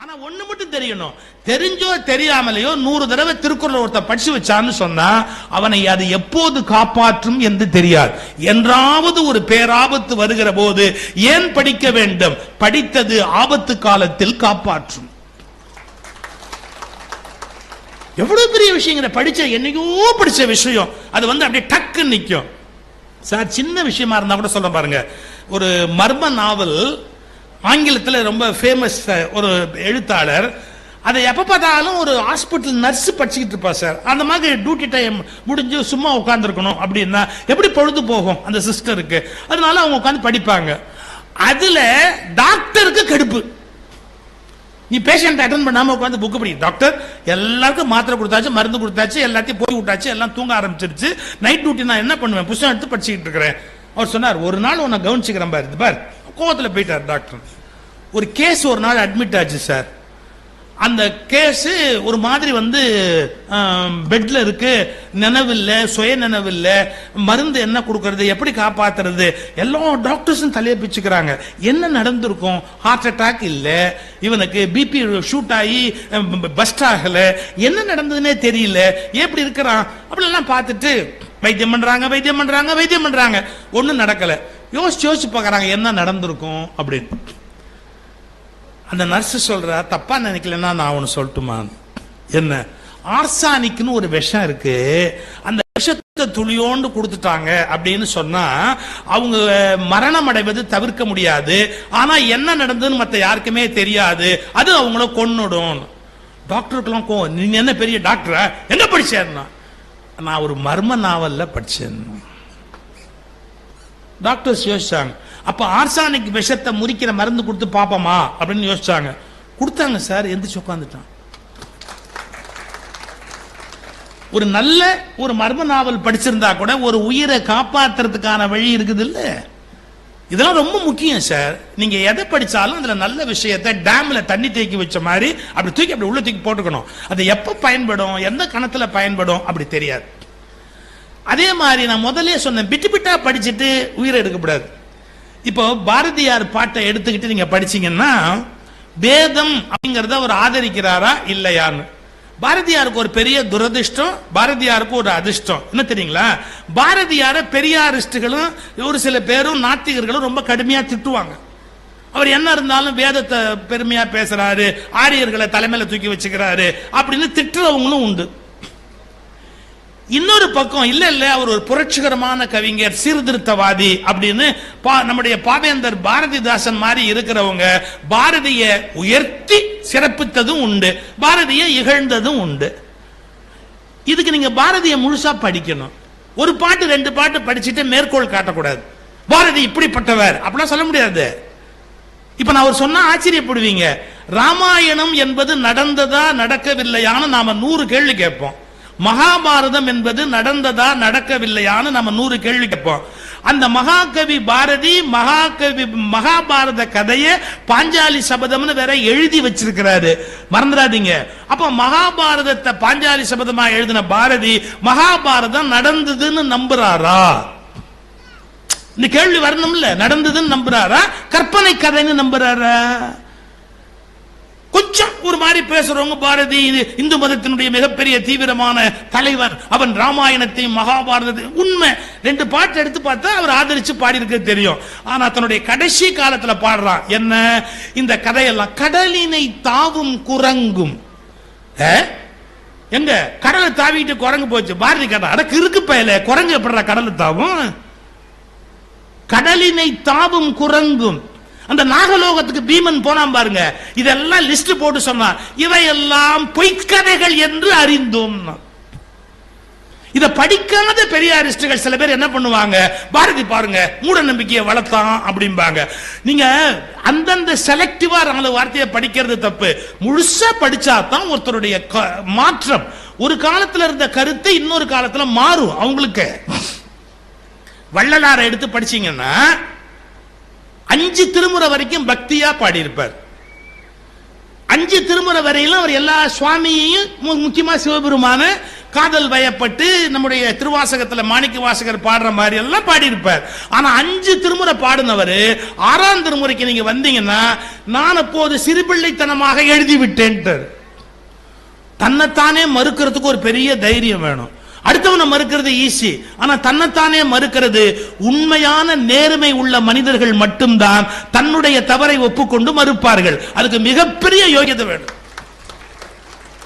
ஆனா ஒண்ணு மட்டும் தெரியணும். தெரிஞ்சோ தெரியாமலையோ நூறு தடவை திருக்குறள் ஒருத்த படிச்சு வச்சான்னு சொன்னா அவனை அது எப்போது காப்பாற்றும் என்று தெரியாது. என்றாவது ஒரு பேராபத்து வருகிற போது ஏன் படிக்க வேண்டும்? படித்தது ஆபத்து காலத்தில் காப்பாற்றும். எவ்வளவு பெரிய விஷயங்கிற படிச்ச என்னைக்கோ படிச்ச விஷயம். அது வந்து அப்படியே டக்கு நிக்கும். சார் சின்ன விஷயமா இருந்தா கூட சொல்ல பாருங்க. ஒரு மர்ம நாவல் ஆங்கிலத்தில் ரொம்ப ஃபேமஸ் ஒரு எழுத்தாளர். அதை எப்போ பார்த்தாலும் ஒரு ஹாஸ்பிட்டல் நர்ஸ் படிச்சுக்கிட்டு இருப்பா சார் அந்த மாதிரி டியூட்டி டைம் முடிஞ்சு சும்மா உட்காந்துருக்கணும் அப்படின்னா எப்படி பொழுது போகும் அந்த சிஸ்டருக்கு அதனால அவங்க உட்காந்து படிப்பாங்க. அதுல டாக்டருக்கு கடுப்பு. நீ பேஷண்ட் அட்டன் பண்ணாம உட்காந்து புக்கு படி டாக்டர் எல்லாருக்கும் மாத்திரை கொடுத்தாச்சு மருந்து கொடுத்தாச்சு எல்லாத்தையும் போய் விட்டாச்சு எல்லாம் தூங்க ஆரம்பிச்சிருச்சு. நைட் டியூட்டி நான் என்ன பண்ணுவேன்? புத்தகம் எடுத்து படிச்சுக்கிட்டு இருக்கிறேன். அவர் சொன்னார் ஒரு நாள் உன்னை கவனிச்சுக்கிறேன் பாரு இது பார். கோவத்தில் போயிட்டார் டாக்டர். ஒரு கேஸ் ஒரு நாள் அட்மிட் ஆச்சு சார் அந்த கேஸ் ஒரு மாதிரி வந்து பெட்ல இருக்கு. நினைவில்லை சுய நினைவில்லை. மருந்து என்ன கொடுக்கறது எப்படி காப்பாத்துறது? எல்லா டாக்டர்ஸும் தலையை பிச்சுக்கிறாங்க. என்ன நடந்திருக்கும்? ஹார்ட் அட்டாக் இல்லை. இவனுக்கு பிபி ஷூட் ஆகி பஸ்ட் ஆகலை. என்ன நடந்ததுன்னே தெரியல. எப்படி இருக்கிறான்? அப்படிலாம் பார்த்துட்டு வைத்தியம் பண்றாங்க வைத்தியம் பண்றாங்க வைத்தியம் பண்றாங்க. ஒன்றும் நடக்கல. யோசிச்சு யோசிச்சு பார்க்குறாங்க என்ன நடந்திருக்கும் அப்படின்னு. அந்த நர்ஸ் சொல்றா தப்பா நினைக்கலன்னா நான் ஒன்று சொல்லட்டுமா? என்ன? ஆர்சானிக்னு ஒரு விஷம் இருக்கு. அந்த விஷத்தை துளியோண்டு கொடுத்துட்டாங்க. அப்படின்னு சொன்னா அவங்க மரணம் அடைவது தவிர்க்க முடியாது. ஆனா என்ன நடந்ததுன்னு மற்ற யாருக்குமே தெரியாது. அது அவங்கள கொன்னுடும். டாக்டருக்கெல்லாம் நீங்க என்ன பெரிய டாக்டரா? எங்க படிச்சாருன்னா நான் ஒரு மர்ம நாவல்ல படிச்சேன். டாக்டர்ஸ் யோசிச்சாங்க. அப்ப ஆர்சானிக் விஷத்தை முறிக்கிற மருந்து கொடுத்து பாப்போமா அப்படின்னு யோசிச்சாங்க. கொடுத்தாங்க சார் எந்திரிச்சு உட்காந்துட்டான் ஒரு நல்ல ஒரு மர்ம நாவல் படிச்சிருந்தா கூட ஒரு உயிரை காப்பாத்துறதுக்கான வழி இருக்குது இல்லை இதெல்லாம் ரொம்ப முக்கியம் சார் நீங்க எதை படிச்சாலும் அதுல நல்ல விஷயத்தை டேம்ல தண்ணி தேக்கி வச்ச மாதிரி அப்படி தூக்கி அப்படி உள்ள தூக்கி போட்டுக்கணும். அது எப்ப பயன்படும் எந்த கணத்துல பயன்படும் அப்படி தெரியாது. அதே மாதிரி நான் முதல்ல சொன்னேன் பிட்டு பிட்டா படிச்சுட்டு உயிரை எடுக்கக்கூடாது. இப்போ பாரதியார் பாட்டை எடுத்துக்கிட்டு நீங்க படிச்சீங்கன்னா வேதம் அப்படிங்கறத அவர் ஆதரிக்கிறாரா இல்லையான்னு. பாரதியாருக்கு ஒரு பெரிய துரதிர்ஷ்டம் பாரதியாருக்கு ஒரு அதிர்ஷ்டம். என்ன தெரியுங்களா? பாரதியார பெரியாரிஸ்டுகளும் ஒரு சில பேரும் நாத்திகர்களும் ரொம்ப கடுமையா திட்டுவாங்க. அவர் என்ன இருந்தாலும் வேதத்தை பெருமையா பேசுறாரு ஆரியர்களை தலைமையில தூக்கி வச்சுக்கிறாரு அப்படின்னு திட்டுறவங்களும் உண்டு. இன்னொரு பக்கம் இல்ல இல்ல அவர் ஒரு புரட்சிகரமான கவிஞர் சீர்திருத்தவாதி அப்படின்னு பா- நம்முடைய பாவேந்தர் பாரதிதாசன் மாதிரி இருக்கிறவங்க பாரதிய உயர்த்தி சிறப்பித்ததும் உண்டு பாரதிய இகழ்ந்ததும் உண்டு. இதுக்கு நீங்க பாரதிய முழுசா படிக்கணும். ஒரு பாட்டு ரெண்டு பாட்டு படிச்சுட்டு மேற்கோள் காட்டக்கூடாது. பாரதி இப்படிப்பட்டவர் அப்படிலாம் சொல்ல முடியாது. இப்ப நான் அவர் சொன்னா ஆச்சரியப்படுவீங்க. ராமாயணம் என்பது நடந்ததா நடக்கவில்லையான நாம நூறு கேள்வி கேட்போம். மகாபாரதம் என்பது நடந்ததா நடக்கவில்லையான்னு நம்ம நூறு கேள்வி கேட்போம். அந்த மகாகவி பாரதி மகாகவி மகாபாரத கதையை பாஞ்சாலி சபதம்னு வேற எழுதி வச்சிருக்கிறாரு. மறந்துடாதீங்க. அப்ப மகாபாரதத்தை பாஞ்சாலி சபதமா எழுதின பாரதி மகாபாரதம் நடந்ததுன்னு நம்புறாரா? இந்த கேள்வி வரணும்ல. நடந்ததுன்னு நம்புறாரா? கற்பனை கதைன்னு நம்புறாரா? கொஞ்சம் ஒரு மாதிரி பேசுறவங்க பாரதி இது இந்து மதத்தினுடைய மிகப்பெரிய தீவிரமான தலைவர். அவன் ராமாயணத்தையும் மகாபாரதத்தையும் உண்மை. ரெண்டு பாட்டு எடுத்து பார்த்தா அவர் ஆதரிச்சு பாடியிருக்க தெரியும். ஆனா தன்னுடைய கடைசி காலத்துல பாடுறான் என்ன? இந்த கதையெல்லாம் கடலினை தாவும் குரங்கும். எங்க? கடலை தாவிட்டு குரங்கு போச்சு. பாரதி கதை அடக்கு இருக்கு பயல குரங்கு எப்படுறா கடலை தாவும்? கடலினை தாவும் குரங்கும். அந்த நாகலோகத்துக்கு பீமன் போனான் பாருங்க. இதெல்லாம் லிஸ்ட் போட்டு சொன்னான். இவையெல்லாம் பொய்க்கதைகள் என்று அறிந்தோம். இத படிக்காத பெரியாரிஸ்டுகள் சில பேர் என்ன பண்ணுவாங்க? பாரதி பாருங்க மூட நம்பிக்கையை வளர்த்தான் அப்படிம்பாங்க. நீங்க அந்தந்த செலக்டிவா நாலு வார்த்தையை படிக்கிறது தப்பு. முழுசா படிச்சா தான் ஒருத்தருடைய க- மாற்றம். ஒரு காலத்துல இருந்த கருத்து இன்னொரு காலத்துல மாறும் அவங்களுக்கு. வள்ளலாரை எடுத்து படிச்சீங்கன்னா அஞ்சு திருமுறை வரைக்கும் பக்தியா பாடியிருப்பார். அஞ்சு திருமுறை வரையிலும் அவர் எல்லா சுவாமியையும் மு- முக்கியமா சிவபெருமான காதல் வயப்பட்டு நம்முடைய திருவாசகத்துல மாணிக்க வாசகர் பாடுற மாதிரி எல்லாம் பாடியிருப்பார். ஆனா அஞ்சு திருமுறை பாடினவர் ஆறாம் திருமுறைக்கு நீங்க வந்தீங்கன்னா நான் அப்போது சிறுபிள்ளைத்தனமாக எழுதி விட்டேன்ட்டார். தன்னைத்தானே மறுக்கிறதுக்கு ஒரு பெரிய தைரியம் வேணும். அடுத்தவனை மறுக்கிறது ஈஸி. ஆனா தன்னைத்தானே மறுக்கிறது. உண்மையான நேர்மை உள்ள மனிதர்கள் மட்டும்தான் தன்னுடைய தவறை ஒப்புக்கொண்டு மறுப்பார்கள். அதுக்கு மிகப்பெரிய யோகியதை வேணும்.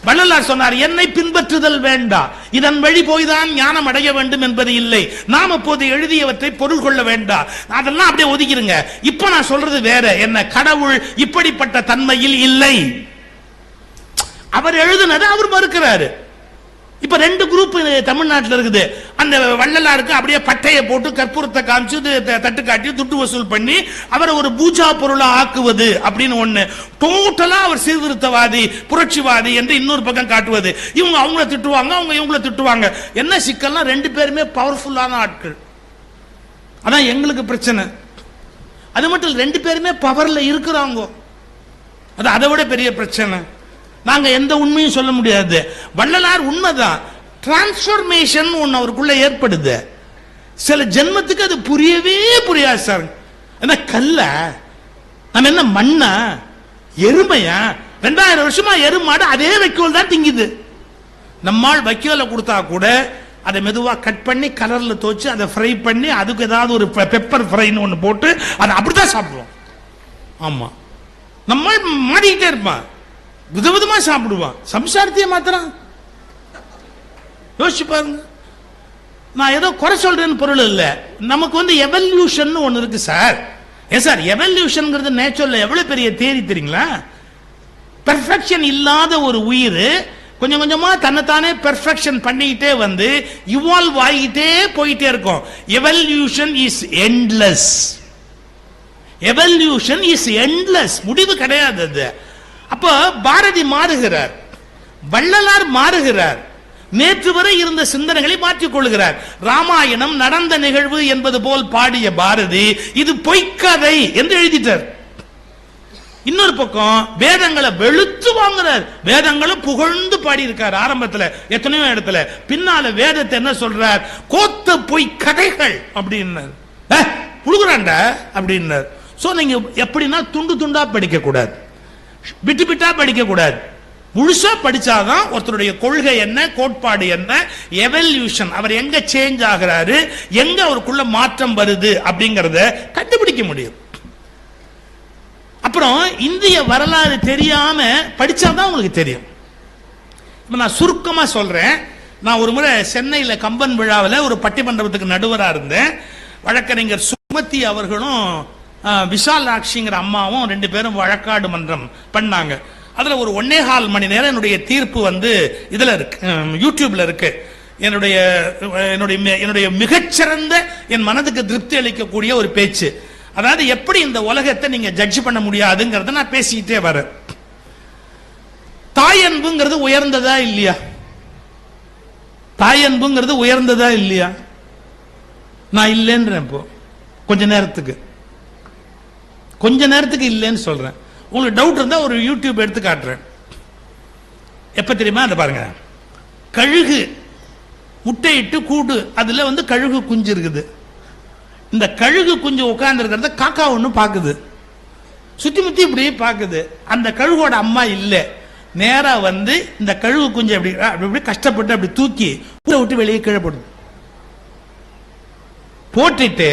வள்ளலார் சொன்னார் என்னை பின்பற்றுதல் வேண்டாம் இதன் வழி போய்தான் ஞானம் அடைய வேண்டும் என்பது இல்லை. நாம் அப்போது எழுதியவற்றை பொருள் கொள்ள வேண்டாம் அதெல்லாம் அப்படியே ஒதுக்கிருங்க. இப்ப நான் சொல்றது வேற. என்ன கடவுள் இப்படிப்பட்ட தன்மையில் இல்லை. அவர் எழுதுனதை அவர் மறுக்கிறாரு. இப்ப ரெண்டு குரூப் தமிழ்நாட்டில் இருக்குது. அந்த வள்ளலாருக்கு அப்படியே பட்டையை போட்டு கற்பூரத்தை காமிச்சு த- தட்டு காட்டி துட்டு வசூல் பண்ணி அவரை ஒரு பூஜா பொருளை ஆக்குவது அப்படின்னு ஒண்ணு. டோட்டலா அவர் சீர்திருத்தவாதி புரட்சிவாதி என்று இன்னொரு பக்கம் காட்டுவது. இவங்க அவங்கள திட்டுவாங்க அவங்க இவங்கள திட்டுவாங்க. என்ன சிக்கல்னா ரெண்டு பேருமே பவர்ஃபுல்லான ஆட்கள். அதான் எங்களுக்கு பிரச்சனை. அது மட்டும் ரெண்டு பேருமே பவர்ல இருக்கிறாங்க. அது அதை விட பெரிய பிரச்சனை. நாங்க எந்த உண்மையும் சொல்ல முடியாது. வள்ளலார் உண்மைதான். டிரான்ஸ்ஃபர்மேஷன் ஒன்று அவருக்குள்ள ஏற்படுது. சில ஜென்மத்துக்கு அது புரியவே புரியாது சார். என்ன கல்ல? நம்ம என்ன மண்ணா? எருமையா? ரெண்டாயிரம் வருஷமா எருமாடு அதே வைக்கோல் தான் திங்குது. நம்மால் வைக்கோலை கொடுத்தா கூட அதை மெதுவாக கட் பண்ணி கலரில் துவச்சி அதை ஃப்ரை பண்ணி அதுக்கு ஏதாவது ஒரு பெப்பர் ஃப்ரைன்னு ஒன்று போட்டு அதை அப்படிதான் சாப்பிடுவோம். ஆமாம் நம்ம மாறிக்கிட்டே இருப்பான். விதவிதமா சாப்பிடுவான். சம்சாரத்தையே மாத்திரம் யோசிச்சு பாருங்க. நான் ஏதோ குறை சொல்றேன்னு பொருள் இல்லை. நமக்கு வந்து எவல்யூஷன் ஒன்று இருக்கு சார் ஏன் சார் எவல்யூஷன்ங்கிறது நேச்சுரல் எவ்வளோ பெரிய தேரி தெரியுங்களா? பெர்ஃபெக்ஷன் இல்லாத ஒரு உயிர் கொஞ்சம் கொஞ்சமா தன்னைத்தானே பெர்ஃபெக்ஷன் பண்ணிக்கிட்டே வந்து இவால்வ் ஆகிட்டே போயிட்டே இருக்கும். Evolution is endless evolution is endless முடிவு கிடையாது அது. அப்போ பாரதி மாறுகிறார். வள்ளலார் மாறுகிறார். நேற்று வரை இருந்த சிந்தனைகளை மாற்றிக் கொள்கிறார். ராமாயணம் நடந்த நிகழ்வு என்பது போல் பாடிய பாரதி இது பொய்க்கதை என்று எழுதிட்டார். இன்னொரு பக்கம் வேதங்களை வெளுத்து வாங்குறார். வேதங்களை புகழ்ந்து பாடியிருக்கார் ஆரம்பத்தில் எத்தனையோ இடத்துல. பின்னால வேதத்தை என்ன சொல்றார்? கோத்த பொய் கதைகள் அப்படின்னார். "ஏ, அப்படின்னார். சோ நீங்க எப்படின்னா துண்டு துண்டா படிக்க கூடாது விட்டு விட்டா படிக்க கூடாது. முழுசா படிச்சாதான் ஒருத்தருடைய கொள்கை என்ன கோட்பாடு என்ன எவல்யூஷன் அவர் எங்க சேஞ்ச் ஆகிறாரு எங்க அவருக்குள்ள மாற்றம் வருது அப்படிங்கறத கண்டுபிடிக்க முடியும். அப்புறம் இந்திய வரலாறு தெரியாம படிச்சாதான் உங்களுக்கு தெரியும். இப்போ நான் சுருக்கமா சொல்றேன். நான் ஒரு முறை சென்னையில கம்பன் விழாவில் ஒரு பட்டிமன்றத்துக்கு நடுவரா இருந்தேன். வழக்கறிஞர் சுமதி அவர்களும் விஷாலாட்சிங்கிற அம்மாவும் ரெண்டு பேரும் வழக்காடு மன்றம் பண்ணாங்க. அதுல ஒரு ஒன்னே கால் மணி நேரம் என்னுடைய தீர்ப்பு வந்து இதுல இருக்கு. யூடியூப்ல இருக்கு. என்னுடைய என்னுடைய என்னுடைய மிகச்சிறந்த என் மனதுக்கு திருப்தி அளிக்கக்கூடிய ஒரு பேச்சு. அதாவது எப்படி இந்த உலகத்தை நீங்க ஜட்ஜ் பண்ண முடியாதுங்கிறத நான் பேசிக்கிட்டே வரேன். தாயன்புங்கிறது உயர்ந்ததா இல்லையா? தாயன்புங்கிறது உயர்ந்ததா இல்லையா? நான் இல்லைன்றேன் இப்போ. கொஞ்ச நேரத்துக்கு. கொஞ்ச நேரத்துக்கு இல்லைன்னு சொல்கிறேன் உங்களுக்கு டவுட் இருந்தால் ஒரு யூடியூப் எடுத்து காட்டுறேன். எப்போ தெரியுமா? அதை பாருங்க. கழுகு முட்டையிட்டு கூடு அதில் வந்து கழுகு குஞ்சு இருக்குது. இந்த கழுகு குஞ்சு உட்காந்துருக்கிறத காக்கா ஒன்று பார்க்குது சுற்றி முற்றி இப்படி பார்க்குது அந்த கழுகோட அம்மா இல்லை. நேராக வந்து இந்த கழுகு குஞ்சு அப்படி அப்படி இப்படி கஷ்டப்பட்டு அப்படி தூக்கி ஊரை விட்டு வெளியே கீழே போடுது. போட்டுட்டு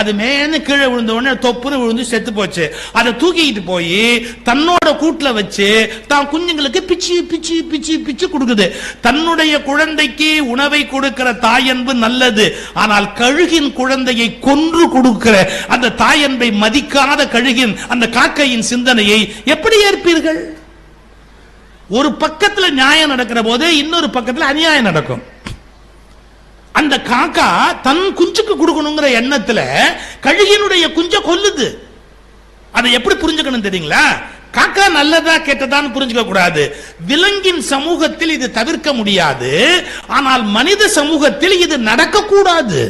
அது மேல கீழே விழுந்த உடனே தொப்புன்னு விழுந்து செத்து போச்சு. அதை தூக்கிக்கிட்டு போய் தன்னோட கூட்டுல வச்சு தான் குஞ்சுங்களுக்கு பிச்சு பிச்சு பிச்சு பிச்சு கொடுக்குது. தன்னுடைய குழந்தைக்கு உணவை கொடுக்கிற தாயன்பு நல்லது. ஆனால் கழுகின் குழந்தையை கொன்று கொடுக்கிற அந்த தாயன்பை மதிக்காத கழுகின் அந்த காக்கையின் சிந்தனையை எப்படி ஏற்பீர்கள்? ஒரு பக்கத்துல நியாயம் நடக்கிற போது இன்னொரு பக்கத்துல அநியாயம் நடக்கும். அந்த காக்கா தன் குஞ்சுக்கு கொடுக்கணுங்கிற எண்ணத்துல கழுகினுடைய குஞ்ச கொல்லுது. அதை எப்படி புரிஞ்சுக்கணும் தெரியுங்களா? காக்கா நல்லதா கெட்டதான்னு புரிஞ்சுக்க கூடாது. விலங்கின் சமூகத்தில் இது தவிர்க்க முடியாது. ஆனால் மனித சமூகத்தில் இது நடக்கக்கூடாது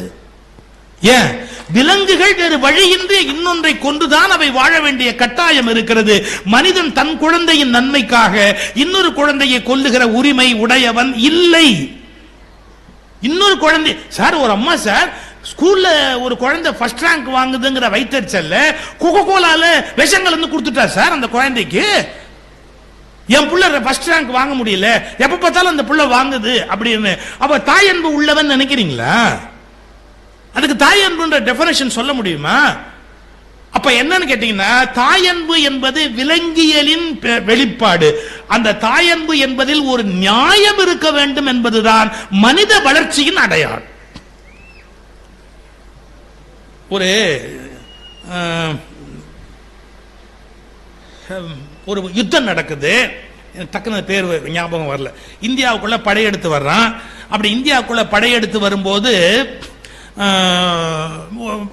ஏன்? விலங்குகள் வேறு வழியின்றி இன்னொன்றை கொண்டுதான் அவை வாழ வேண்டிய கட்டாயம் இருக்கிறது. மனிதன் தன் குழந்தையின் நன்மைக்காக இன்னொரு குழந்தையை கொல்லுகிற உரிமை உடையவன் இல்லை. இன்னொரு குழந்தை. சார் ஒரு அம்மா சார் ஸ்கூல்ல ஒரு குழந்தை ஃபர்ஸ்ட் ரேங்க் வாங்குதுங்கிற வைத்தறிச்சல்ல கோகோ கோலால விஷம் கலந்து கொடுத்துட்டா சார் அந்த குழந்தைக்கு? என் பிள்ளை ஃபர்ஸ்ட் ரேங்க் வாங்க முடியல. எப்ப பார்த்தாலும் அந்த பிள்ளை வாங்குது அப்படின்னு. அப்ப தாய் அன்பு உள்ளவன் நினைக்கிறீங்களா? அதுக்கு தாய் அன்புன்ற டெஃபினேஷன் சொல்ல முடியுமா? அப்ப என்னன்னு கேட்டீங்கன்னா தாயன்பு என்பது விலங்கியலின் பெ- வெளிப்பாடு. அந்த தாயன்பு என்பதில் ஒரு நியாயம் இருக்க வேண்டும் என்பதுதான் மனித வளர்ச்சியின் அடையாளம். ஒரு ஹம், ஒரு யுத்தம் நடக்குது. டக்குனு பேர் ஞாபகம் வரல. இந்தியாவுக்குள்ள படையெடுத்து வர்றான். அப்படி இந்தியாவுக்குள்ள படையெடுத்து வரும்போது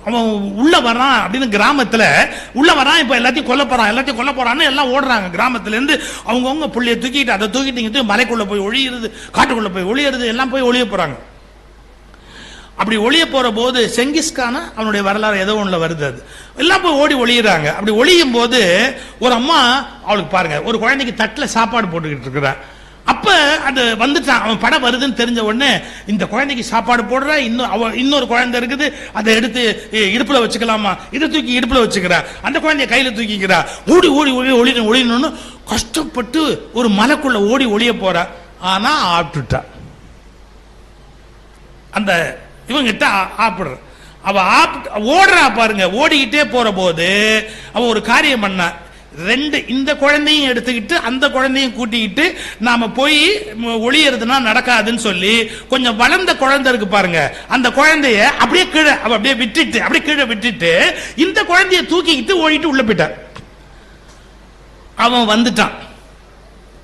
அவன் உள்ள வரான் அப்படின்னு கிராமத்தில் உள்ள வரான் இப்போ எல்லாத்தையும் கொல்ல போறான் எல்லாத்தையும் கொல்ல போறான்னு எல்லாம் ஓடுறாங்க. கிராமத்துலேருந்து அவங்கவுங்க புள்ளைய தூக்கிட்டு அதை தூக்கிட்டு இங்கே மலைக்குள்ள போய் ஒழியிறது காட்டுக்குள்ள போய் ஒழியிறது எல்லாம் போய் ஒழிய போறாங்க. அப்படி ஒளிய போற போது செங்கிஸ்கான அவனுடைய வரலாறு ஏதோ ஒன்றுல வருது அது. எல்லாம் போய் ஓடி ஒளியிறாங்க அப்படி ஒளியும் போது ஒரு அம்மா அவளுக்கு பாருங்க ஒரு குழந்தைக்கு தட்டில் சாப்பாடு போட்டுக்கிட்டு இருக்கிறான் அப்ப அது வந்துட்டான் அவன் படம் வருதுன்னு தெரிஞ்ச உடனே இந்த குழந்தைக்கு சாப்பாடு போடுற இன்னும் அவ இன்னொரு குழந்தை இருக்குது அதை எடுத்து இடுப்புல வச்சுக்கலாமா? இதை தூக்கி இடுப்புல வச்சுக்கிறா. அந்த குழந்தைய கையில தூக்கிக்கிறா. ஓடி ஓடி ஓடி ஒளின ஒளினு கஷ்டப்பட்டு ஒரு மலைக்குள்ள ஓடி ஒளிய போறா. ஆனா ஆப்பிட்டுட்டா அந்த இவங்கிட்ட ஆப்பிடுற. அவ ஆப் ஓடுறா பாருங்க. ஓடிக்கிட்டே போற போது அவ ஒரு காரியம் பண்ணா. ரெண்டு இந்த குழந்தையும் எடுத்துக்கிட்டு அந்த குழந்தையும் கூட்டிக்கிட்டு நாம போய் ஒளியறதுனா நடக்காதுன்னு சொல்லி கொஞ்சம் வளர்ந்த குழந்தை இருக்கு பாருங்க. அந்த குழந்தைய அப்படியே கீழே அப்படியே விட்டுட்டு அப்படியே கீழே விட்டுட்டு இந்த குழந்தைய தூக்கிக்கிட்டு ஓடிட்டு உள்ள போயிட்டான். அவன் வந்துட்டான்.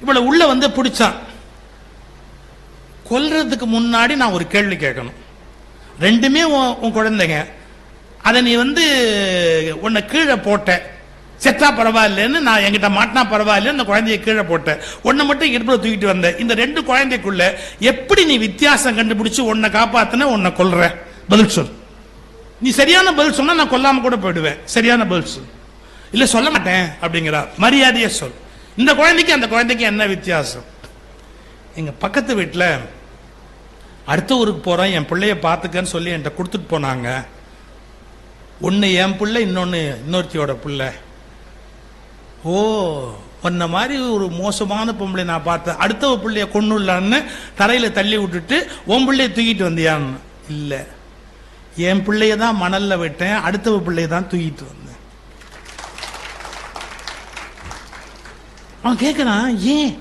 இவளை உள்ள வந்து பிடிச்சான். கொல்றதுக்கு முன்னாடி நான் ஒரு கேள்வி கேட்கணும். ரெண்டுமே உன் உன் குழந்தைங்க. அதை நீ வந்து உன்னை கீழே போட்ட. செத்தா பரவாயில்லன்னு நான் என்கிட்ட மாட்டினா பரவாயில்லன்னு அந்த குழந்தைய கீழே போட்டேன் உன்னை மட்டும் இடுப்புல தூக்கிட்டு வந்தேன் இந்த ரெண்டு குழந்தைக்குள்ள எப்படி நீ வித்தியாசம் கண்டுபிடிச்சு உன்னை காப்பாத்தின உன்னை கொல்ற? பதில் சொல். நீ சரியான பதில் சொன்னா நான் கொல்லாம கூட போயிடுவேன். சரியான பதில் சொல். இல்ல சொல்ல மாட்டேன் அப்படிங்கிறா மரியாதையை சொல். இந்த குழந்தைக்கு அந்த குழந்தைக்கு என்ன வித்தியாசம்? எங்க பக்கத்து வீட்டில் அடுத்த ஊருக்கு போறேன் என் பிள்ளைய பார்த்துக்கன்னு சொல்லி என்கிட்ட கொடுத்துட்டு போனாங்க. ஒன்று என் பிள்ளை இன்னொன்று இன்னொருத்தியோட பிள்ளை. ஓ உன்ன மாதிரி ஒரு மோசமான பொம்பளை நான் பார்த்தேன். அடுத்தவ பிள்ளைய கொண்டுள்ளான்னு தரையில தள்ளி விட்டுட்டு உன் பிள்ளைய தூக்கிட்டு வந்தியான்னு. இல்லை. என் பிள்ளைய தான் மணல்ல விட்டேன் அடுத்தவ பிள்ளைய தான் தூக்கிட்டு வந்தேன். அவன் கேட்கறான் ஏன்?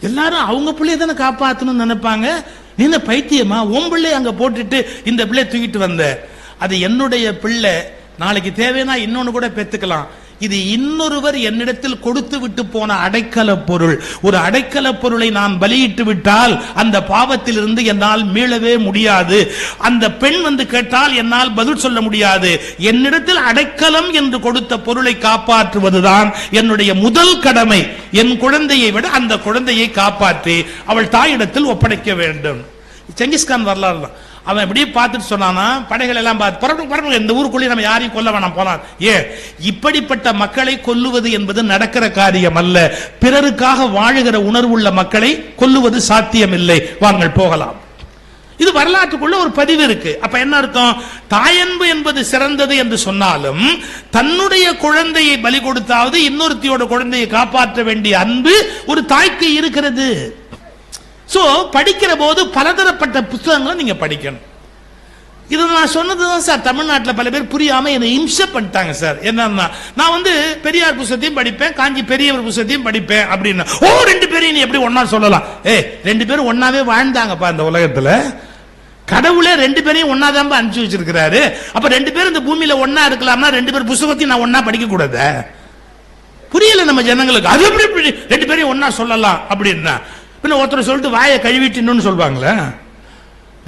எல்லாரும் அவங்க பிள்ளைய தானே காப்பாத்தணும்னு நினைப்பாங்க? நீ இந்த பைத்தியமா? உன் பிள்ளைய அங்க போட்டுட்டு இந்த பிள்ளைய தூக்கிட்டு வந்த? அது என்னுடைய பிள்ளை. நாளைக்கு தேவைன்னா இன்னொன்னு கூட பெத்துக்கலாம். இது இன்னொருவர் என்னிடத்தில் கொடுத்து விட்டு போன அடைக்கல பொருள். ஒரு அடைக்கல பொருளை நான் பலியிட்டு விட்டால் அந்த பாவத்திலிருந்து என்னால் மீளவே முடியாது. அந்த பெண் வந்து கேட்டால் என்னால் பதில் சொல்ல முடியாது. என்னிடத்தில் அடைக்கலம் என்று கொடுத்த பொருளை காப்பாற்றுவதுதான் என்னுடைய முதல் கடமை. என் குழந்தையை விட அந்த குழந்தையை காப்பாற்றி அவள் தாயிடத்தில் ஒப்படைக்க வேண்டும். செங்கிஸ்கான் வரலாறு தான் அவன் இப்படியே பார்த்துட்டு சொன்னானா படைகள் எல்லாம் பார்த்து பரப்பு பரப்பு இந்த ஊருக்குள்ளே நம்ம யாரையும் கொல்ல வேணாம் போலாம். ஏ இப்படிப்பட்ட மக்களை கொல்லுவது என்பது நடக்கிற காரியம் அல்ல. பிறருக்காக வாழுகிற உணர்வுள்ள மக்களை கொல்லுவது சாத்தியமில்லை. வாங்கள் போகலாம். இது வரலாற்றுக்குள்ள ஒரு பதிவு இருக்கு. அப்ப என்ன அர்த்தம்? தாயன்பு என்பது சிறந்தது என்று சொன்னாலும் தன்னுடைய குழந்தையை பலி கொடுத்தாவது இன்னொருத்தியோட குழந்தையை காப்பாற்ற வேண்டிய அன்பு ஒரு தாய்க்கு இருக்கிறது. ஸோ படிக்கிற போது பலதரப்பட்ட புத்தகங்களை நீங்கள் படிக்கணும். இது நான் சொன்னது தான் சார். தமிழ்நாட்டில் பல பேர் புரியாமல் என்னை இம்சை பண்ணிட்டாங்க சார். என்னன்னா நான் வந்து பெரியார் புஸ்தத்தையும் படிப்பேன் காஞ்சி பெரியவர் புஸ்தத்தையும் படிப்பேன் அப்படின்னா. ஓ ரெண்டு பேரையும் நீ எப்படி ஒன்னா சொல்லலாம்? ஏ ரெண்டு பேரும் ஒன்னாவே வாழ்ந்தாங்கப்பா இந்த உலகத்தில். கடவுளே ரெண்டு பேரையும் ஒன்னாதான் அனுப்பிச்சு வச்சிருக்கிறாரு. அப்ப ரெண்டு பேரும் இந்த பூமியில ஒன்னா இருக்கலாம்னா ரெண்டு பேர் புஸ்தகத்தையும் நான் ஒன்னா படிக்க கூடாதா? புரியல நம்ம ஜனங்களுக்கு. அது எப்படி ரெண்டு பேரையும் ஒன்னா சொல்லலாம் அப்படின்னா பின்ன ஒருத்தர் சொல்லிட்டு வாயை கழுவிட்டு இன்னொன்னு சொல்லுவாங்களே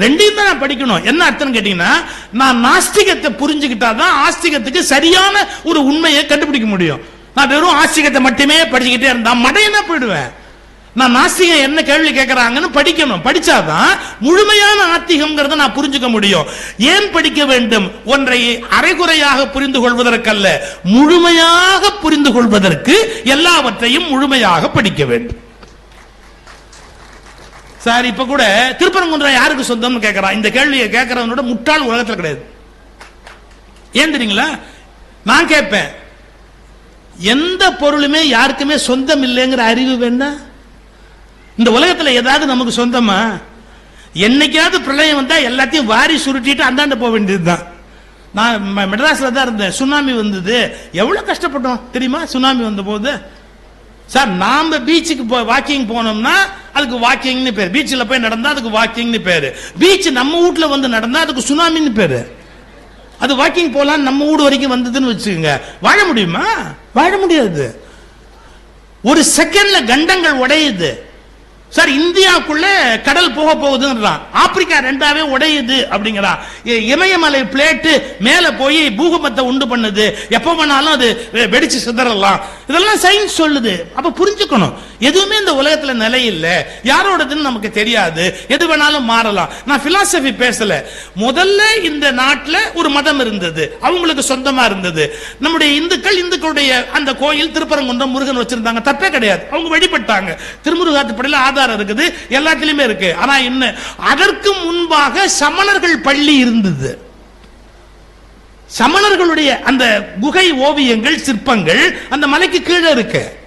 ரெண்டையும் தான் நான் படிக்கணும். என்ன அர்த்தம் கேட்டீங்கன்னா நான் நாஸ்திகத்தை புரிஞ்சுக்கிட்டா தான் ஆஸ்திகத்துக்கு சரியான ஒரு உண்மையை கண்டுபிடிக்க முடியும். நான் வெறும் ஆஸ்திகத்தை மட்டுமே படிச்சுக்கிட்டே இருந்தா மடையனா போயிடுவேன்? நான் நாஸ்திகம் என்ன கேள்வி கேட்கறாங்கன்னு படிக்கணும். படிச்சாதான் முழுமையான ஆத்திகம்ங்கிறத நான் புரிஞ்சுக்க முடியும். ஏன் படிக்க வேண்டும்? ஒன்றை அரைகுறையாக புரிந்து கொள்வதற்கல்ல. முழுமையாக புரிந்து கொள்வதற்கு எல்லாவற்றையும் முழுமையாக படிக்க வேண்டும். சார் இப்ப கூட திருப்பரங்குன்றம் யாருக்கு சொந்தம்னு கேட்கறான் இந்த கேள்வியை கேட்கறவனோட முட்டாள் உலகத்தில் கிடையாது. ஏன் தெரியுங்களா? நான் கேட்பேன் எந்த பொருளுமே யாருக்குமே சொந்தம் இல்லைங்கிற அறிவு வேணா? இந்த உலகத்தில் ஏதாவது நமக்கு சொந்தமா? என்னைக்காவது பிரளயம் வந்தா எல்லாத்தையும் வாரி சுருட்டிட்டு அந்தாண்ட போக வேண்டியதுதான். நான் ம- மெட்ராஸ்ல தான் இருந்தேன். சுனாமி வந்தது. எவ்வளவு கஷ்டப்பட்டோம் தெரியுமா? சுனாமி வந்த போது சார் நாம பீச்சுக்கு போ வாக்கிங் போனோம்னா அதுக்கு வாக்கிங்னு பேர். பீச்சில் போய் நடந்தா அதுக்கு வாக்கிங்னு பேர். பீச் நம்ம வீட்ல வந்து நடந்தா அதுக்கு சுனாமின்னு பேர். அது வாக்கிங் போலாம் நம்ம வீடு வரைக்கும் வந்ததுன்னு வச்சுக்கோங்க. வாழ முடியுமா? வாழ முடியாது. ஒரு செகண்ட்ல கண்டங்கள் உடையுது. சார் இந்தியாவுக்குள்ள கடல் போக போகுதுன்றான். ஆப்பிரிக்கா ரெண்டாவே உடையுது அப்படிங்கிறான். இமயமலை பிளேட்டு மேல போய் பூகம்பத்தை உண்டு பண்ணுது. எப்போ வேணாலும் அது வெடிச்சு சிதறலாம். இதெல்லாம் சயின்ஸ் சொல்லுது. அப்ப புரிஞ்சுக்கணும். எதுவுமே இந்த உலகத்துல நிலை இல்லை. யாரோடதுன்னு நமக்கு தெரியாது. எது வேணாலும் மாறலாம். நான் பிலாசபி பேசல. முதல்ல இந்த நாட்டுல ஒரு மதம் இருந்தது. அவங்களுக்கு சொந்தமா இருந்தது. நம்முடைய இந்துக்கள் இந்துக்களுடைய அந்த கோயில் திருப்பரங்குன்றம் முருகன் வச்சிருந்தாங்க. தப்பே கிடையாது. அவங்க வழிபட்டாங்க. திருமுருகாத்துப்படியில ஆதாரம் இருக்குது எல்லாத்திலுமே இருக்கு. ஆனா என்ன? அதற்கு முன்பாக சமணர்கள் பள்ளி இருந்தது. சமணர்களுடைய அந்த குகை ஓவியங்கள் சிற்பங்கள் அந்த மலைக்கு கீழே இருக்கு.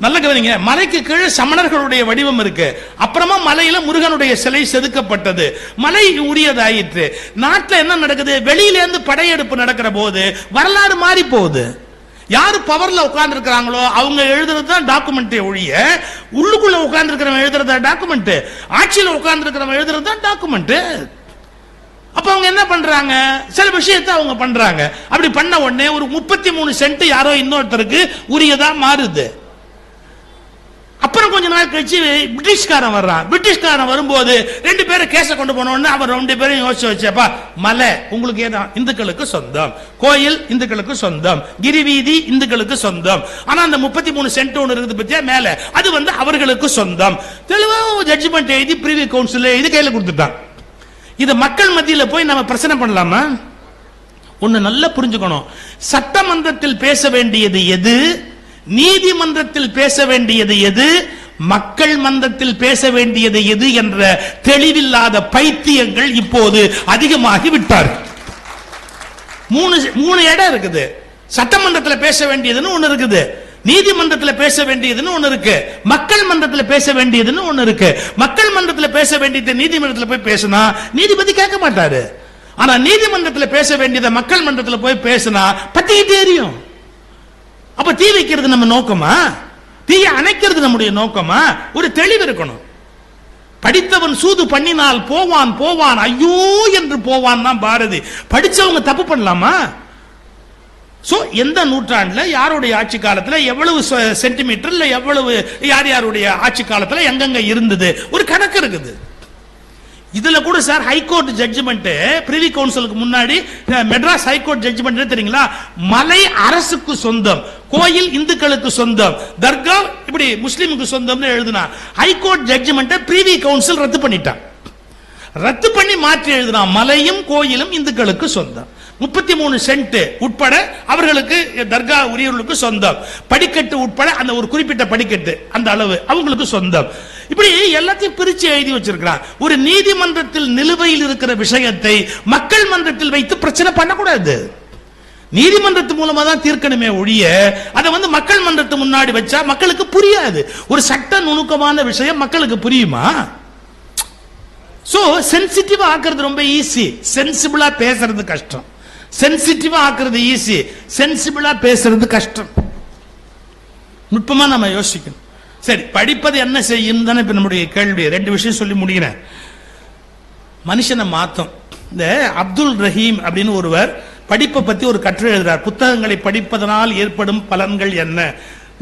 நல்ல கவனிங்க மலைக்கு கீழே சமணர்களுடைய வடிவம் இருக்கு. அப்புறமா மலையில முருகனுடைய சிலை செதுக்கப்பட்டது. மலை உரியதாயிற்று நாட்டில் என்ன நடக்குது? வெளியிலேருந்து படையெடுப்பு நடக்கிற போது வரலாறு மாறி போகுது யாரு பவர்ல உட்கார்ந்து இருக்கிறாங்களோ அவங்க எழுதுறது தான் டாக்குமெண்ட் ஒழிய உள்ளுக்குள்ள உட்கார்ந்து இருக்கிறவன் எழுதுறதா டாக்குமெண்ட் ஆட்சியில் உட்கார்ந்து இருக்கிறவன் எழுதுறது தான் டாக்குமெண்ட் அப்ப அவங்க என்ன பண்றாங்க? சில விஷயத்தை அவங்க பண்றாங்க. அப்படி பண்ண உடனே ஒரு முப்பத்தி மூணு சென்ட் யாரோ இன்னொருத்தருக்கு உரியதா மாறுது. அப்புறம் கொஞ்ச நாள் கழிச்சு பிரிட்டிஷ்காரன் வர்றான். பிரிட்டிஷ்காரன் வரும்போது ரெண்டு பேரும் கேஸை கொண்டு போன அவர் ரெண்டு பேரும் யோசிச்சு வச்சப்பா மலை உங்களுக்கு ஏதான் இந்துக்களுக்கு சொந்தம். கோயில் இந்துக்களுக்கு சொந்தம். கிரிவீதி இந்துக்களுக்கு சொந்தம். ஆனா அந்த முப்பத்தி மூணு சென்ட் ஒன்று இருக்குது பத்தியா? மேல. அது வந்து அவர்களுக்கு சொந்தம். தெளிவா ஜட்ஜ்மெண்ட் எழுதி பிரிவி கவுன்சில் எழுதி கையில் கொடுத்துட்டான். இது மக்கள் மத்தியில் போய் நம்ம பிரச்சனை பண்ணலாமா? ஒன்று நல்லா புரிஞ்சுக்கணும். சட்டமன்றத்தில் பேச வேண்டியது எது? நீதிமன்றத்தில் பேச வேண்டியது எது? மக்கள் மன்றத்தில் பேச வேண்டியது எது என்ற தெளிவில்லாத பைத்தியங்கள் இப்போது அதிகமாகி விட்டார்கள். மூணு மூணு இடம் இருக்குது. சட்டமன்றத்தில் பேச வேண்டியதுன்னு ஒண்ணு இருக்குது. நீதிமன்றத்தில் பேச வேண்டியதுன்னு ஒண்ணு இருக்கு. மக்கள் மன்றத்தில் பேச வேண்டியதுன்னு ஒண்ணு இருக்கு. மக்கள் மன்றத்தில் பேச வேண்டியது நீதிமன்றத்தில் போய் பேசினா நீதிபதி கேட்க மாட்டாரு. ஆனா நீதிமன்றத்தில் பேச வேண்டியதை மக்கள் மன்றத்தில் போய் பேசினா பத்திக்கிட்டே எரியும் அப்ப தீ வைக்கிறது நம்ம நோக்கமா? தீயை அணைக்கிறது நம்முடைய நோக்கமா? ஒரு தெளிவு இருக்கணும். படித்தவன் சூது பண்ணினால் போவான் போவான் ஐயோ என்று போவான் தான் பாரதி. படிச்சவங்க தப்பு பண்ணலாமா? ஸோ எந்த நூற்றாண்டில் யாருடைய ஆட்சி காலத்தில் எவ்வளவு சென்டிமீட்டர் இல்லை எவ்வளவு யார் யாருடைய ஆட்சி காலத்தில் எங்கெங்க இருந்தது? ஒரு கணக்கு இருக்குது. இதுல கூட sir high court judgment privy கவுன்சிலுக்கு முன்னாடி மெட்ராஸ் ஹைகோர்ட் ஜட்ஜ்மெண்ட் தெரியுங்களா? மலை அரசுக்கு சொந்தம் கோயில் இந்துக்களுக்கு சொந்தம் தர்கா இப்படி முஸ்லீமுக்கு சொந்தம்னு எழுதுனா ஹைகோர்ட் ஜட்ஜ்மெண்ட் பிரிவி கவுன்சில் ரத்து பண்ணிட்டான். ரத்து பண்ணி மாற்றி எழுதினா மலையும் கோயிலும் இந்துக்களுக்கு சொந்தம். முப்பத்தி மூணு சென்ட் உட்பட அவர்களுக்கு தர்கா உரியவர்களுக்கு சொந்தம். படிக்கட்டு உட்பட அந்த ஒரு குறிப்பிட்ட படிக்கட்டு அந்த அளவு அவங்களுக்கு சொந்தம். இப்படி எல்லாத்தையும் பிரிச்சு எழுதி வச்சிருக்கிறான் ஒரு நீதிமன்றத்தில் நிலுவையில் இருக்கிற விஷயத்தை மக்கள் மன்றத்தில் வைத்து பிரச்சனை பண்ணக்கூடாது. நீதிமன்றத்து மூலமா தான் தீர்க்கணுமே ஒழிய அதை வந்து மக்கள் மன்றத்து முன்னாடி வச்சா மக்களுக்கு புரியாது. ஒரு சட்ட நுணுக்கமான விஷயம் மக்களுக்கு புரியுமா? சோ சென்சிட்டிவா ஆக்குறது ரொம்ப ஈஸி சென்சிபிளா பேசுறது கஷ்டம். சென்சிட்டிவா ஆக்குறது ஈஸி சென்சிபிளா பேசுறது கஷ்டம். நுட்பமா நம்ம யோசிக்கணும். சரி படிப்பது என்ன செய்யும் தானே இப்ப நம்முடைய கேள்வி. ரெண்டு விஷயம் சொல்லி முடிகிறேன் மனுஷனை மாற்றும் இந்த அப்துல் ரஹீம் அப்படின்னு ஒருவர் படிப்பை பத்தி ஒரு கட்டுரை எழுதுறார். புத்தகங்களை படிப்பதனால் ஏற்படும் பலன்கள் என்ன?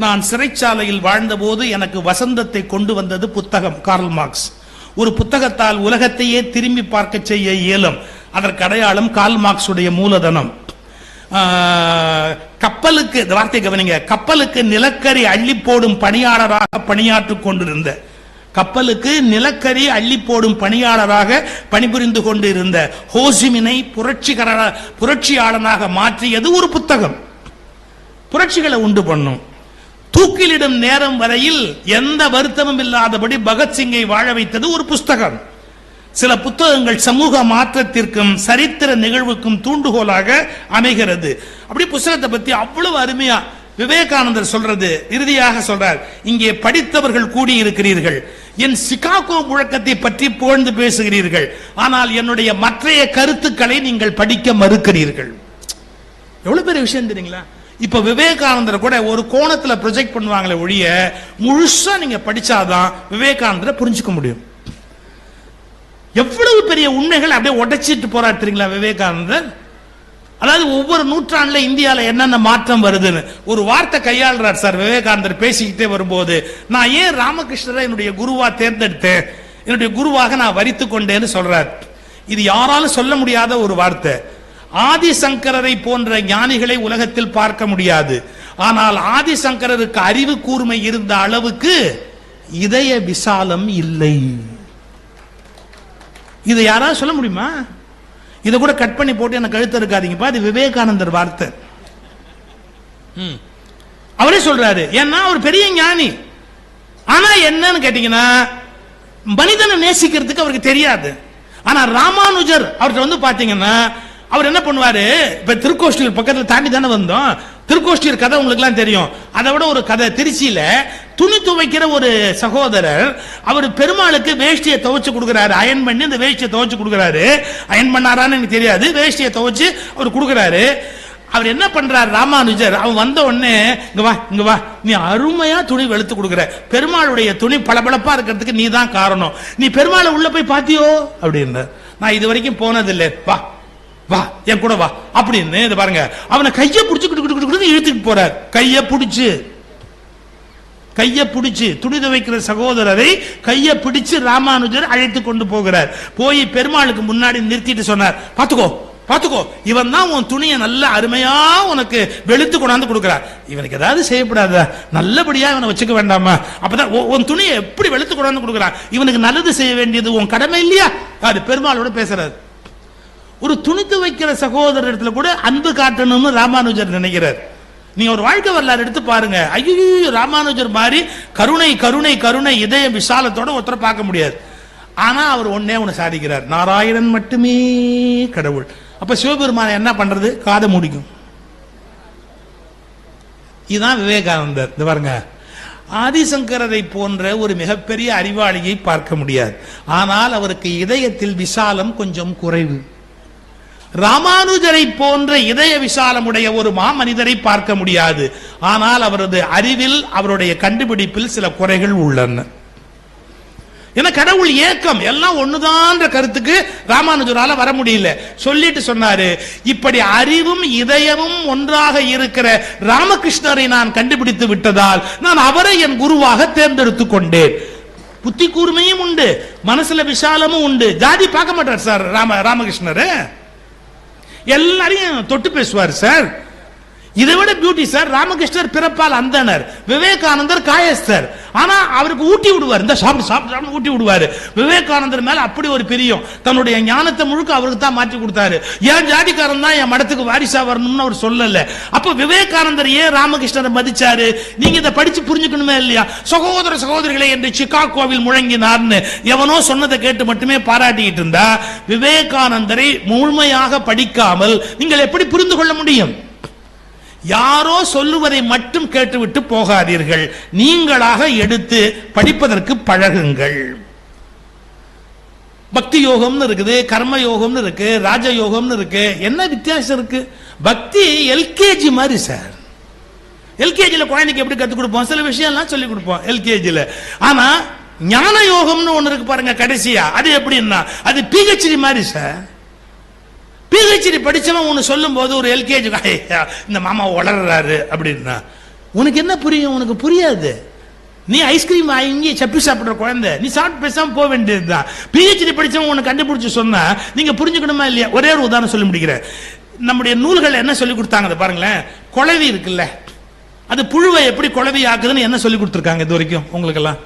நான் சிறைச்சாலையில் வாழ்ந்தபோது எனக்கு வசந்தத்தை கொண்டு வந்தது புத்தகம் கார்ல் மார்க்ஸ். ஒரு புத்தகத்தால் உலகத்தையே திரும்பி பார்க்க செய்ய இயலும். அதற்கு அடையாளம் கார்ல் மார்க்ஸுடைய மூலதனம். கப்பலுக்கு இந்த வார்த்தை கவனிங்க கப்பலுக்கு நிலக்கரி அள்ளி போடும் பணியாளராக பணியாற்றிக் கொண்டிருந்த கப்பலுக்கு நிலக்கரி அள்ளி போடும் பணியாளராக பணிபுரிந்து கொண்டிருந்த ஹோசிமினை புரட்சிகர புரட்சியாளனாக மாற்றியது ஒரு புத்தகம். புரட்சிகளை உண்டு பண்ணும். தூக்கிலிடும் நேரம் வரையில் எந்த வருத்தமும் இல்லாதபடி பகத்சிங்கை வாழ வைத்தது ஒரு புஸ்தகம். சில புத்தகங்கள் சமூக மாற்றத்திற்கும் சரித்திர நிகழ்வுக்கும் தூண்டுகோலாக அமைகிறது. அப்படி புஸ்தகத்தை பத்தி அவ்வளவு அருமையா விவேகானந்தர் சொல்றது இறுதியாக சொல்றார். இங்கே படித்தவர்கள் கூடி இருக்கிறீர்கள் என் சிகாகோ முழக்கத்தை பற்றி புகழ்ந்து பேசுகிறீர்கள். ஆனால் என்னுடைய மற்றைய கருத்துக்களை நீங்கள் படிக்க மறுக்கிறீர்கள். எவ்வளவு பெரிய விஷயம் தெரியுங்களா? இப்ப விவேகானந்தர் கூட ஒரு கோணத்துல ப்ரொஜெக்ட் பண்ணுவாங்களே ஒழிய முழுசா நீங்க படிச்சாதான் விவேகானந்தரை புரிஞ்சுக்க முடியும். எவ்வளவு பெரிய உண்மைகள் அப்படியே உடைச்சிட்டு போறாரு தெரியுங்களா விவேகானந்தர்? அதாவது ஒவ்வொரு நூற்றாண்டுல இந்தியாவில் என்னென்ன மாற்றம் வருதுன்னு. ஒரு வார்த்தை கையாளுறார் சார் விவேகானந்தர் பேசிக்கிட்டே வரும்போது நான் ஏன் ராமகிருஷ்ணரை என்னுடைய குருவா தேர்ந்தெடுத்தேன்? என்னுடைய குருவாக நான் வரித்து கொண்டேன்னு சொல்றார். இது யாராலும் சொல்ல முடியாத ஒரு வார்த்தை. ஆதிசங்கரரை போன்ற ஞானிகளை உலகத்தில் பார்க்க முடியாது. ஆனால் ஆதிசங்கரருக்கு அறிவு கூர்மை இருந்த அளவுக்கு இதய விசாலம் இல்லை. இதை யாராவது சொல்ல முடியுமா? இதை கூட கட் பண்ணி போட்டு எனக்கு கழுத்து இருக்காதீங்கப்பா இது விவேகானந்தர் வார்த்தை. அவரே சொல்றாரு ஏன்னா அவர் பெரிய ஞானி. ஆனா என்னன்னு கேட்டீங்கன்னா மனிதனை நேசிக்கிறதுக்கு அவருக்கு தெரியாது. ஆனா ராமானுஜர் அவர்கிட்ட வந்து பாத்தீங்கன்னா அவர் என்ன பண்ணுவாரு? இப்ப திருக்கோஷ்டியூர் பக்கத்துல தாண்டி தானே வந்தோம். திருக்கோஷ்டியர் கதை உங்களுக்குலாம் தெரியும். அதை விட ஒரு கதை. திருச்சியில துணி துவைக்கிற ஒரு சகோதரர் அவர் பெருமாளுக்கு வேஷ்டியை துவைச்சு கொடுக்குறாரு. அயன் பண்ணி அந்த வேஷ்டியை துவைச்சு கொடுக்குறாரு. அயன் பண்ணாரான்னு எனக்கு தெரியாது. வேஷ்டியை துவைச்சு அவர் கொடுக்குறாரு. அவர் என்ன பண்றார்? ராமானுஜர் அவன் வந்த உடனே இங்க வா இங்க வா. நீ அருமையா துணி வெளுத்து கொடுக்குற. பெருமாளுடைய துணி பளபளப்பா இருக்கிறதுக்கு நீ தான் காரணம். நீ பெருமாளை உள்ள போய் பாத்தியோ அப்படின்னு நான் இது வரைக்கும் போனதில்லை. வா வா என் கூட வா. அப்படின்னு இது பாருங்க அவனை கைய புடிச்சு குடு இழுத்துட்டு போறார். கைய புடிச்சு. கைய பிடிச்சு துணி துவைக்கிற சகோதரரை கைய பிடிச்சு ராமானுஜர் அழைத்து கொண்டு போகிறார். போய் பெருமாளுக்கு முன்னாடி நிறுத்திட்டு சொன்னார் பாத்துக்கோ பாத்துக்கோ இவன் தான் உன் துணியை நல்ல அருமையா உனக்கு வெளுத்து கொண்டாந்து கொடுக்கிறார். இவனுக்கு ஏதாவது செய்யப்படாத? நல்லபடியா இவனை வச்சுக்க வேண்டாமா? அப்பதான் உன் உன் துணியை எப்படி வெளுத்து கொண்டாந்து கொடுக்கிறான்? இவனுக்கு நல்லது செய்ய வேண்டியது உன் கடமை இல்லையா? அது பெருமாளோட பேசுறாரு. ஒரு துணிக்கு வைக்கிற சகோதரர் இடத்துல கூட அன்பு காட்டணும்னு ராமானுஜர் நினைக்கிறார். நீங்க ஒரு வாழ்க்கை வரலாறு எடுத்து பாருங்க. ஐயோ ராமானுஜர் மாதிரி கருணை கருணை கருணை இதய விசாலத்தோட ஒருத்தரை பார்க்க முடியாது. ஆனா அவர் ஒன்னே ஒன்று சாதிக்கிறார். நாராயணன் மட்டுமே கடவுள். அப்ப சிவபெருமானை என்ன பண்றது? காதை முடிக்கும். இதுதான் விவேகானந்தர். இந்த பாருங்க. ஆதிசங்கரரை போன்ற ஒரு மிகப்பெரிய அறிவாளியை பார்க்க முடியாது. ஆனால் அவருக்கு இதயத்தில் விசாலம் கொஞ்சம் குறைவு. ராமானுஜரை போன்ற இதய விசாலமுடைய ஒரு மாமனிதரை பார்க்க முடியாது. ஆனால் அவரது அறிவில் அவருடைய கண்டுபிடிப்பில் சில குறைகள் உள்ளன. ஏன்னா கடவுள் ஏக்கம் எல்லாம் ஒண்ணுதான்ற கருத்துக்கு ராமானுஜரால வர முடியல. சொல்லிட்டு சொன்னாரு இப்படி அறிவும் இதயமும் ஒன்றாக இருக்கிற ராமகிருஷ்ணரை நான் கண்டுபிடித்து விட்டதால் நான் அவரை என் குருவாக தேர்ந்தெடுத்துக் கொண்டேன். புத்தி கூர்மையும் உண்டு மனசுல விசாலமும் உண்டு. ஜாதி பார்க்க மாட்டார் சார் ராம ராமகிருஷ்ணர். எல்லாரையும் தொட்டு பேசுவார் சார். இதை விட பியூட்டி சார் ராமகிருஷ்ணர் பிறப்பால் அந்தனர் விவேகானந்தர் காயஸ்தர். ஆனா அவருக்கு ஊட்டி விடுவார். இந்த சாப்பிட்டு சாப்பிட்டு ஊட்டி விடுவாரு. விவேகானந்தர் மேல அப்படி ஒரு பிரியம். தன்னுடைய ஞானத்தை முழுக்க அவருக்கு தான் மாற்றி கொடுத்தாரு. ஏன் ஜாதிக்காரன் தான் என் மடத்துக்கு வாரிசா வரணும்னு அவர் சொல்லல. அப்ப விவேகானந்தர் ஏன் ராமகிருஷ்ணரை மதிச்சாரு? நீங்க இதை படிச்சு புரிஞ்சுக்கணுமே இல்லையா? சகோதர சகோதரிகளை என்று சிகாகோவில் முழங்கினார்னு எவனோ சொன்னதை கேட்டு மட்டுமே பாராட்டிக்கிட்டு இருந்தா விவேகானந்தரை முழுமையாக படிக்காமல் நீங்கள் எப்படி புரிந்து கொள்ள முடியும்? யாரோ சொல்லுவதை மட்டும் கேட்டுவிட்டு போகாதீர்கள். நீங்களாக எடுத்து படிப்பதற்கு பழகுங்கள். பக்தி யோகம்னு இருக்குது கர்ம யோகம்னு இருக்கு ராஜ யோகம்னு இருக்கு. என்ன வித்தியாசம் இருக்கு? பக்தி எல்கேஜி மாதிரி சார். எல்கேஜியில் குழந்தைக்கு எப்படி கற்றுக் கொடுப்போம்? சில விஷயம்லாம் சொல்லி கொடுப்போம் எல்கேஜியில் ஆனால் ஞான யோகம்னு ஒன்று இருக்கு பாருங்க கடைசியா. அது எப்படின்னா அது பிஹெச்டி மாதிரி சார். பிஹெச்டி படிச்சவன் ஒன்று சொல்லும் போது ஒரு எல்கேஜி இந்த மாமா வளர்றாரு அப்படின்னா உனக்கு என்ன புரியும்? உனக்கு புரியாது. நீ ஐஸ்கிரீம் வாங்கி சப்பி சாப்பிடுற குழந்தை. நீ சாப்பிட்டு பேசாம போக வேண்டியதுதான். பிஹெச்டி படிச்சவன் உனக்கு கண்டுபிடிச்சு சொன்னா நீங்க புரிஞ்சுக்கணுமா இல்லையா? ஒரே ஒரு உதாரணம் சொல்லி முடிக்கிறேன். நம்முடைய நூல்கள் என்ன சொல்லி கொடுத்தாங்க அதை பாருங்களேன். குழவி இருக்குல்ல அது புழுவை எப்படி குழவி ஆக்குதுன்னு என்ன சொல்லி கொடுத்துருக்காங்க இது வரைக்கும்? உங்களுக்கெல்லாம்?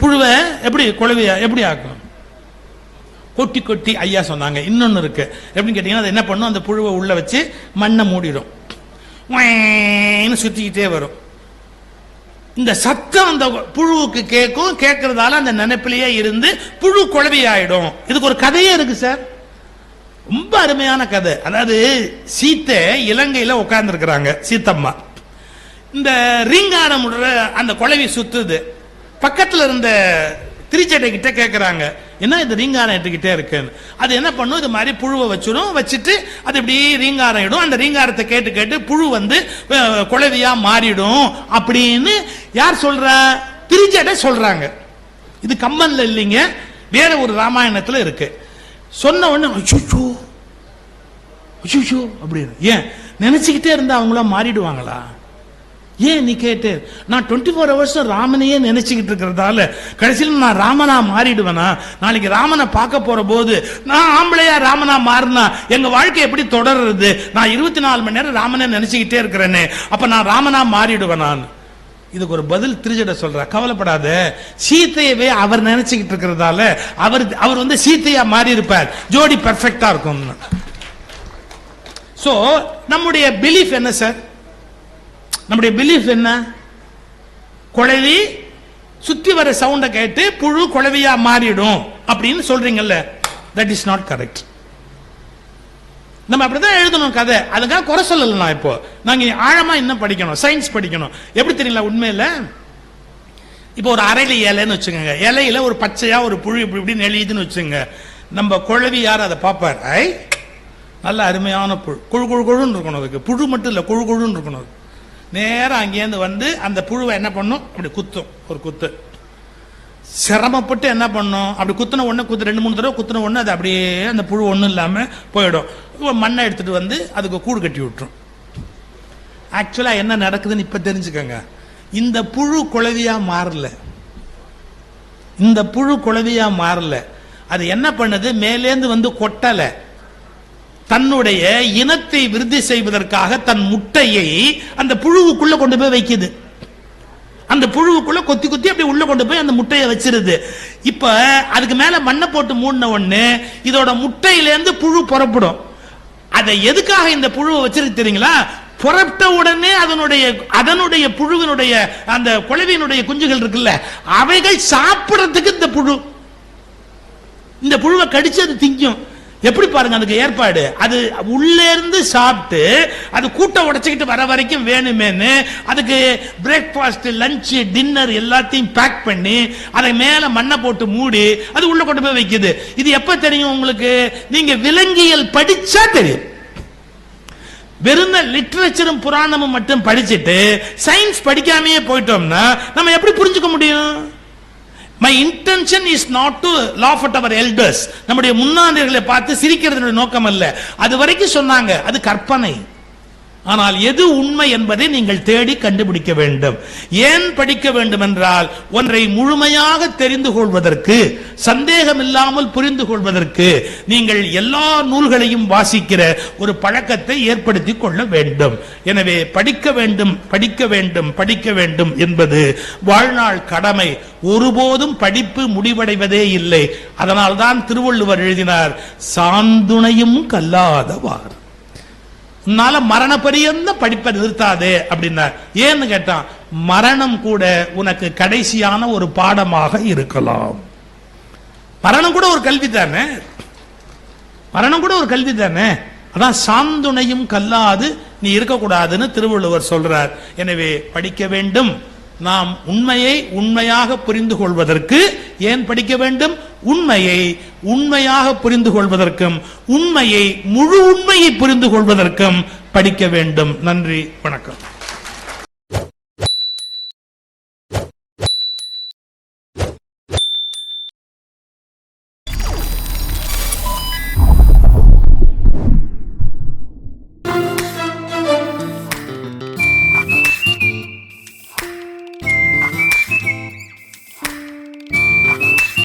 புழுவை எப்படி குழவி எப்படி ஆக்கும்? கொட்டி கொட்டி ஐயா சொன்னாங்க. இன்னொன்று இருக்கு. எப்படின்னு கேட்டீங்கன்னா அது என்ன பண்ணும்? அந்த புழுவை உள்ள வச்சு மண்ணை மூடிடும். சுத்திக்கிட்டே வரும். இந்த சத்தம் அந்த புழுவுக்கு கேட்கும். கேட்கறதால அந்த நினைப்பிலேயே இருந்து புழு குழவி ஆயிடும் இதுக்கு ஒரு கதையே இருக்கு சார். ரொம்ப அருமையான கதை. அதாவது சீத்தை இலங்கையில உட்கார்ந்து இருக்கிறாங்க சீத்தம்மா. இந்த ரீங்காரம் அந்த குழவி சுத்துது. பக்கத்துல இருந்த திருச்சட்டை கிட்ட கேட்கறாங்க என்ன இது ரீங்காரம் இட்டுக்கிட்டே இருக்குன்னு? அது என்ன பண்ணும்? இது மாதிரி புழுவை வச்சிடும் வச்சுட்டு அது இப்படி ரீங்காரம் இடும் அந்த ரீங்காரத்தை கேட்டு கேட்டு புழு வந்து குழவியா மாறிடும் அப்படின்னு யார் சொல்றா? திரிச்சட்டை சொல்றாங்க. இது கம்மன்ல இல்லைங்க. வேற ஒரு ராமாயணத்துல இருக்கு. சொன்ன உடனே அச்சோ அச்சோ அப்படின்னு. ஏன்? நினைச்சுக்கிட்டே இருந்தா அவங்களாம் மாறிடுவாங்களா? ஏன் நீ கேட்டு? நான் டுவெண்ட்டி ஃபோர் ஹவர்ஸும் ராமனையே நினைச்சுக்கிட்டு இருக்கிறதால கடைசியில் நான் ராமனா மாறிடுவேனா? நாளைக்கு ராமனை பார்க்க போற போது நான் ஆம்பளையா ராமனா மாறினா எங்க வாழ்க்கை எப்படி தொடர்றது? நான் இருபத்தி நாலு மணி நேரம் ராமனை நினைச்சுக்கிட்டே இருக்கிறேனே அப்ப நான் ராமனா மாறிடுவேனான் இதுக்கு ஒரு பதில் திருஜட சொல்ற. கவலைப்படாத. சீத்தையவே அவர் நினைச்சுக்கிட்டு இருக்கிறதால அவர் அவர் வந்து சீத்தையா மாறி இருப்பார் ஜோடி பெர்ஃபெக்டா இருக்கும் சோ நம்முடைய பிலீஃப் என்ன சார் நம்முடைய பிலீஃப் என்ன? குழவி சுத்தி வர சவுண்டை கேட்டு புழு குழவியா மாறிடும் அப்படின்னு சொல்றீங்கல்ல. தட் இஸ் நாட் கரெக்ட் நம்ம அப்படிதான் எழுதணும் கதை. அதுக்காக குறை சொல்லல நான் இப்போ. நாங்க ஆழமா இன்னும் படிக்கணும்? சயின்ஸ் படிக்கணும். எப்படி தெரியல உண்மையில? இப்போ ஒரு அரைலி இலைன்னு வச்சுக்கோங்க. இலையில ஒரு பச்சையா ஒரு புழு இப்படி இப்படி நெளியுதுன்னு வச்சுங்க நம்ம குழவி யார்? அதை பார்ப்பார். ஐ நல்ல அருமையான புழு. குழு குழு குழுன்னு இருக்கணும் அதுக்கு. புழு மட்டும் இல்லை குழு குழுன்னு இருக்கணும் நேரம் அங்கேருந்து வந்து அந்த புழுவை என்ன பண்ணும்? அப்படி குத்தும். ஒரு குத்து. சிரமப்பட்டு என்ன பண்ணும்? அப்படி குத்தின ஒன்று குத்து ரெண்டு மூணு தடவை குத்தின ஒன்று அது அப்படியே அந்த புழு ஒன்றும் இல்லாமல் போயிடும். மண்ணை எடுத்துட்டு வந்து அதுக்கு கூடு கட்டி விட்டுரும். ஆக்சுவலாக என்ன நடக்குதுன்னு இப்போ தெரிஞ்சுக்கோங்க. இந்த புழு குழவியாக மாறல. இந்த புழு குழவியாக மாறல. அது என்ன பண்ணுது? மேலேந்து வந்து கொட்டலை. தன்னுடைய இனத்தை விருத்தி செய்வதற்காக தன் முட்டையை அந்த புழுவுக்குள்ள கொண்டு போய் வைக்குது. அந்த புழுவுக்குள்ள கொத்தி கொத்தி அப்படி உள்ள கொண்டு போய் அந்த முட்டையை வச்சிருது. இப்ப அதுக்கு மேல மண்ணை போட்டு மூடின உடனே இதோட முட்டையிலேருந்து புழு புறப்படும். அதை எதுக்காக இந்த புழுவை வச்சிருக்கு தெரியுங்களா? புறப்பட்ட உடனே அதனுடைய அதனுடைய புழுவினுடைய அந்த குழவியினுடைய குஞ்சுகள் இருக்குல்ல அவைகள் சாப்பிடறதுக்கு இந்த புழு. இந்த புழுவை கடிச்சு அது திங்கும். எப்படி பாருங்க அதுக்கு ஏற்பாடு? அது உள்ளே இருந்து சாப்பிட்டு அது கூட்ட உடைச்சிக்கிட்டு வர வரைக்கும் வேணுமேன்னு அதுக்கு பிரேக்ஃபாஸ்ட் லஞ்ச் டின்னர் எல்லாத்தையும் பேக் பண்ணி அதை மேலே மண்ணை போட்டு மூடி அது உள்ள கொண்டு போய் வைக்குது. இது எப்ப தெரியும் உங்களுக்கு? நீங்க விலங்கியல் படிச்சா தெரியும். வெறும் லிட்ரேச்சரும் புராணமும் மட்டும் படிச்சுட்டு சயின்ஸ் படிக்காமையே போயிட்டோம்னா நம்ம எப்படி புரிஞ்சுக்க முடியும்? My intention is not to laugh at our elders நம்முடைய முன்னாடிகளை பார்த்து சிரிக்கிறது நோக்கம் அல்ல. அது வரைக்கும் சொன்னாங்க அது கற்பனை. ஆனால் எது உண்மை என்பதை நீங்கள் தேடி கண்டுபிடிக்க வேண்டும். ஏன் படிக்க வேண்டும் என்றால் ஒன்றை முழுமையாக தெரிந்து கொள்வதற்கு சந்தேகம் இல்லாமல் புரிந்து கொள்வதற்கு நீங்கள் எல்லா நூல்களையும் வாசிக்கிற ஒரு பழக்கத்தை ஏற்படுத்தி கொள்ள வேண்டும். எனவே படிக்க வேண்டும் படிக்க வேண்டும் படிக்க வேண்டும் என்பது வாழ்நாள் கடமை. ஒருபோதும் படிப்பு முடிவடைவதே இல்லை. அதனால்தான் திருவள்ளுவர் எழுதினார் சாந்துணையும் கல்லாதவார் உன்னால மரண பரியந்த படிப்பை நிறுத்தாதே அப்படின்னார். ஏன்னு கேட்டான் மரணம் கூட உனக்கு கடைசியான ஒரு பாடமாக இருக்கலாம். மரணம் கூட ஒரு கல்வி தானே? மரணம் கூட ஒரு கல்வி தானே? அதான் சாந்துணையும் கல்லாது நீ இருக்கக்கூடாதுன்னு திருவள்ளுவர் சொல்றார். எனவே படிக்க வேண்டும். நாம் உண்மையை உண்மையாக புரிந்து கொள்வதற்கு ஏன் படிக்க வேண்டும்? உண்மையை உண்மையாக புரிந்து கொள்வதற்கும் உண்மையை முழு உண்மையை புரிந்து கொள்வதற்கும் படிக்க வேண்டும். நன்றி வணக்கம்.